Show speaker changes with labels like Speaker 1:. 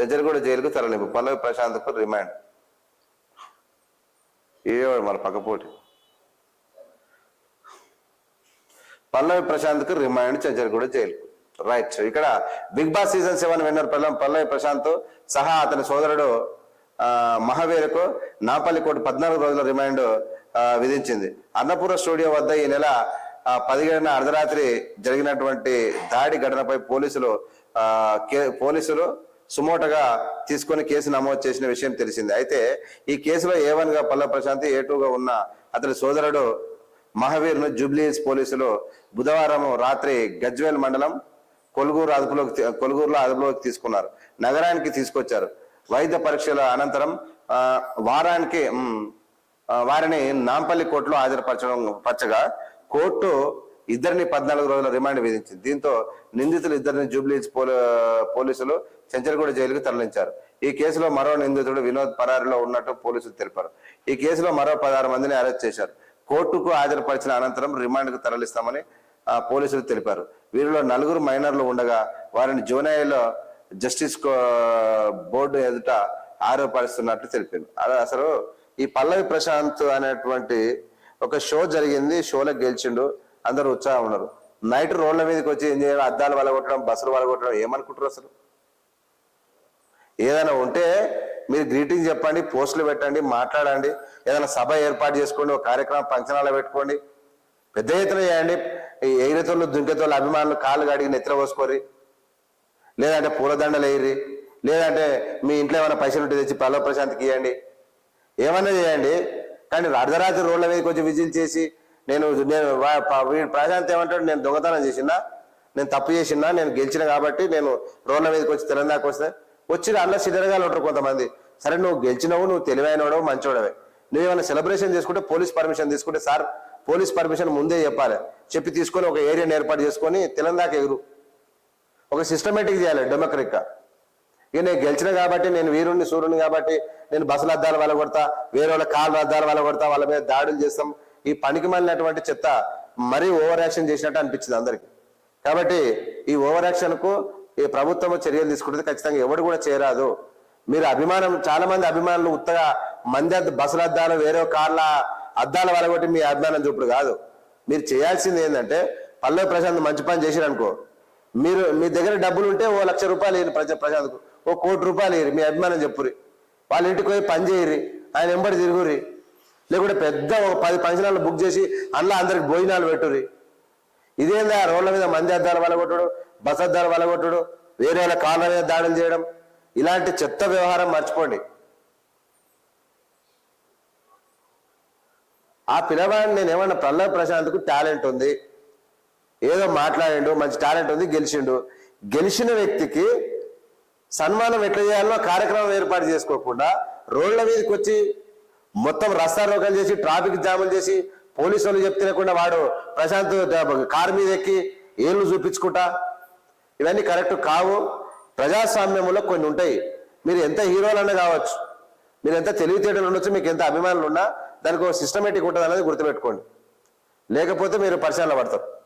Speaker 1: చెంచలగూడ జైలుకు తరలింపు. పల్లవి ప్రశాంత్కు రిమాండ్ ఇవేవాడు మన పక్కపోటి. పల్లవి ప్రశాంత్కు రిమాండ్ చెంచలగూడ జైలుకు రైట్ ఇక్కడ Big Boss season seven winner పల్లం పల్లవి ప్రశాంత్ సహా అతని సోదరుడు మహావీరకు నాపల్లి కోర్టు పద్నాలుగు రోజుల రిమాండ్ విధించింది. అన్నపూర్ణ స్టూడియో వద్ద ఈ నెల పదిహేడున అర్ధరాత్రి జరిగినటువంటి దాడి ఘటనపై పోలీసులు కే- పోలీసులు సుమోటగా తీసుకొని కేసు నమోదు చేసిన విషయం తెలిసింది. అయితే ఈ కేసులో ఏ వన్గా పల్లవ పల్ల ప్రశాంత్ ఏ టూగా ఉన్న అతని సోదరుడు మహావీర్ను జూబ్లీహిల్స్ పోలీసులు బుధవారం రాత్రి గజ్వేల్ మండలం కొలుగూరు అదుపులోకి కొలుగూరులో అదుపులోకి తీసుకున్నారు. నగరానికి తీసుకొచ్చారు. వైద్య పరీక్షల అనంతరం వారానికి వారిని నాంపల్లి కోర్టులో హాజరుపరచడం పచ్చగా కోర్టు ఇద్దరిని పద్నాలుగు రోజుల రిమాండ్ విధించింది. దీంతో నిందితులు ఇద్దరిని జూబ్లీహిల్స్ పోలీ పోలీసులు చెంచలగూడ జైలుకు తరలించారు. ఈ కేసులో మరో నిందితుడు వినోద్ పరారిలో ఉన్నట్టు పోలీసులు తెలిపారు. ఈ కేసులో మరో పదహారు మందిని అరెస్ట్ చేశారు. కోర్టుకు హాజరుపరిచిన అనంతరం రిమాండ్కు తరలిస్తామని పోలీసులు తెలిపారు. వీరిలో నలుగురు మైనర్లు ఉండగా వారిని జూనైలో జస్టిస్ బోర్డు ఎదుట ఆరోపణిస్తున్నట్లు తెలిపారు అదే అసలు ఈ పల్లవి ప్రశాంత్ అనేటువంటి ఒక షో జరిగింది. షోలో గెలిచిండు. అందరూ ఉత్సాహం ఉన్నారు. నైట్ రోడ్ల మీదకి వచ్చి ఏం చేయాలి? అద్దాలు వలగొట్టడం బస్సులు వలగొట్టడం ఏమనుకుంటారు అసలు? ఏదైనా ఉంటే మీరు గ్రీటింగ్ చెప్పండి పోస్టులు పెట్టండి మాట్లాడండి. ఏదైనా సభ ఏర్పాటు చేసుకోండి ఒక కార్యక్రమం పంచనాలు పెట్టుకోండి. పెద్ద ఎత్తున చేయండి. ఎగిరితోళ్ళు దుంకెతోళ్ళు అభిమానులు కాళ్ళు గడిగి నెత్తిన పోసుకోరి లేదంటే పూలదండలు వేయరి లేదంటే మీ ఇంట్లో ఏమైనా పైసలు ఉంటే తెచ్చి పల్లవ ప్రశాంత్కి ఇవ్వండి ఏమన్నా చేయండి. కానీ అర్ధరాత్రి రోడ్ల మీదకి వచ్చి విజిల్ చేసి నేను నేను వా- ప్రశాంత్ ఏమంటాడు? నేను దొంగతనం చేసినా నేను తప్పు చేసినా నేను గెలిచిన కాబట్టి నేను రోడ్ల మీదకి వచ్చి తెలంగాణకు వస్తే వచ్చి అందులో సిద్ధరగాలు ఉంటారు కొంతమంది. సరే నువ్వు గెలిచినవు నువ్వు తెలివైనవాడవు మంచోడవే. నువ్వు ఏమైనా సెలబ్రేషన్ చేసుకుంటే పోలీస్ పర్మిషన్ తీసుకుంటే సార్ పోలీస్ పర్మిషన్ ముందే చెప్పాలి. చెప్పి తీసుకొని ఒక ఏరియాని ఏర్పాటు చేసుకొని తెలంగాణకి ఎగురు. ఒక సిస్టమేటిక్ చేయాలి డెమోక్రటిక్ ఇక నేను గెలిచిన కాబట్టి నేను వీరుణ్ణి సూర్యుని కాబట్టి నేను బస్సుల అద్దాలు వాళ్ళ కొడతా వేరే వాళ్ళ కాళ్ళు అద్దాలు వాళ్ళ కొడతా వాళ్ళ మీద దాడులు చేస్తాం ఈ పనికి మళ్ళినటువంటి చెత్త మరీ ఓవర్ యాక్షన్ చేసినట్టు అనిపించింది అందరికి. కాబట్టి ఈ ఓవర్ యాక్షన్కు ఈ ప్రభుత్వం చర్యలు తీసుకుంటుంది. ఖచ్చితంగా ఎవరు కూడా చేయరాదు. మీరు అభిమానం చాలా మంది అభిమానులు ఉత్తగా మంది బస్సుల అద్దాలు వేరే కార్ల అద్దాల వాళ్ళ కొట్టి మీ అభిమానం చూపుడు కాదు. మీరు చేయాల్సింది ఏంటంటే పల్లవి ప్రశాంత్ మంచి పని చేసిరనుకో మీరు మీ దగ్గర డబ్బులు ఉంటే ఓ లక్ష రూపాయలు ఇయ్యండి ప్రజ ప్రశాంత్కు. ఓ కోటి రూపాయలు ఇయ్యి మీ అభిమానం చెప్పురి వాళ్ళ ఇంటికి పోయి పని చేయరి ఆయన వెంబడి తిరుగురి లేకుంటే పెద్ద ఒక పది ఫంక్షనాలు బుక్ చేసి అందులో అందరికి భోజనాలు పెట్టుర్రి. ఇదేందా రోడ్ల మీద మంది అద్దాలు వలగొట్టడు బస్ అద్దాలు వలగొట్టడు వేరే వాళ్ళ కాళ్ళ మీద దాడులు చేయడం? ఇలాంటి చెత్త వ్యవహారం మర్చిపోండి. ఆ పిల్లవాడిని నేను ఏమన్నా ప్రహ్లాద్ ప్రశాంత్కు టాలెంట్ ఉంది? ఏదో మాట్లాడిండు మంచి టాలెంట్ ఉంది గెలిచిండు. గెలిచిన వ్యక్తికి సన్మానం ఎట్లా చేయాలో కార్యక్రమం ఏర్పాటు చేసుకోకుండా రోడ్ల మీదకి వచ్చి మొత్తం రస్తా రోకలు చేసి ట్రాఫిక్ జాములు చేసి పోలీసు వాళ్ళు చెప్తినకుండా వాడు ప్రశాంత్ కారు మీద ఎక్కి ఏళ్ళు చూపించుకుంటా. ఇవన్నీ కరెక్ట్ కావు. ప్రజాస్వామ్యంలో కొన్ని ఉంటాయి. మీరు ఎంత హీరోలన్నా కావచ్చు మీరు ఎంత తెలివితేటలు ఉండొచ్చు మీకు ఎంత అభిమానులు ఉన్నా దానికి ఒక సిస్టమేటిక్ ఉంటుంది అనేది గుర్తుపెట్టుకోండి. లేకపోతే మీరు పరిశీలన పడతారు.